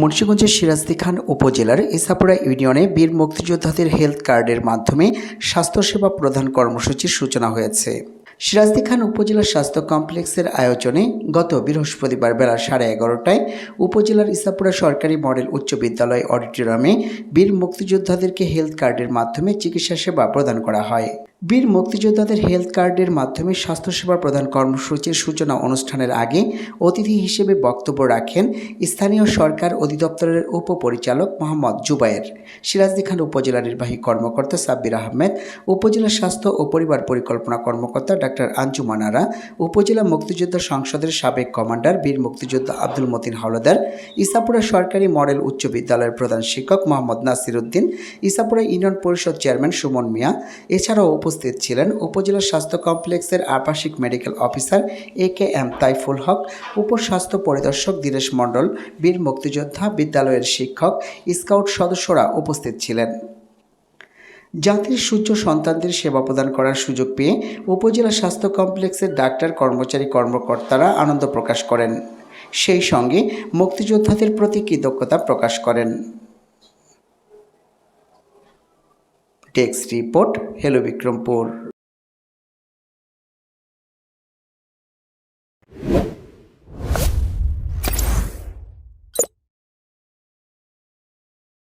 মুন্সিগঞ্জের সিরাজদি খান উপজেলার ইসাপুরা ইউনিয়নে বীর মুক্তিযোদ্ধাদের হেলথ কার্ডের মাধ্যমে স্বাস্থ্যসেবা প্রদান কর্মসূচির সূচনা হয়েছে। সিরাজদি খান উপজেলা স্বাস্থ্য কমপ্লেক্সের আয়োজনে গত বৃহস্পতিবার বেলা সাড়ে এগারোটায় উপজেলার ইসাপুরা সরকারি মডেল উচ্চ বিদ্যালয় অডিটোরিয়ামে বীর মুক্তিযোদ্ধাদেরকে হেলথ কার্ডের মাধ্যমে চিকিৎসা সেবা প্রদান করা হয়। বীর মুক্তিযোদ্ধাদের হেলথ কার্ডের মাধ্যমে স্বাস্থ্যসেবা প্রদান কর্মসূচির সূচনা অনুষ্ঠানের আগে অতিথি হিসেবে বক্তব্য রাখেন স্থানীয় সরকার অধিদপ্তরের উপপরিচালক মোহাম্মদ জুবায়ের। সিরাজদি খান উপজেলা নির্বাহী কর্মকর্তা সাব্বির আহমেদ, উপজেলা স্বাস্থ্য ও পরিবার পরিকল্পনা কর্মকর্তা ডাক্তার আঞ্জুমান আরা উপজেলা মুক্তিযোদ্ধা সংসদের সাবেক কমান্ডার বীর মুক্তিযোদ্ধা আব্দুল মতিন হাওলাদার, ইসাপুরা সরকারি মডেল উচ্চ বিদ্যালয়ের প্রধান শিক্ষক মোহাম্মদ নাসির উদ্দিন, ইসাপুরা ইউনিয়ন পরিষদ চেয়ারম্যান সুমন মিয়া, এছাড়াও উপস্থিত ছিলেন উপজেলা স্বাস্থ্য কমপ্লেক্সের আবাসিক medical officer A K M Taiful Haque, উপস্বাস্থ্য পরিদর্শক দীনেশ মণ্ডল, বীর মুক্তিযোদ্ধা বিদ্যালয়ের শিক্ষক, স্কাউট সদস্যরা উপস্থিত ছিলেন। জাতির সূর্য সন্তানদের সেবা প্রদান করার সুযোগ পেয়ে উপজেলা স্বাস্থ্য কমপ্লেক্সের ডাক্তার, কর্মচারী, কর্মকর্তারা আনন্দ প্রকাশ করেন। সেই সঙ্গে মুক্তিযোদ্ধাদের প্রতি কৃতজ্ঞতা প্রকাশ করেন। Desk report hello Bikrampur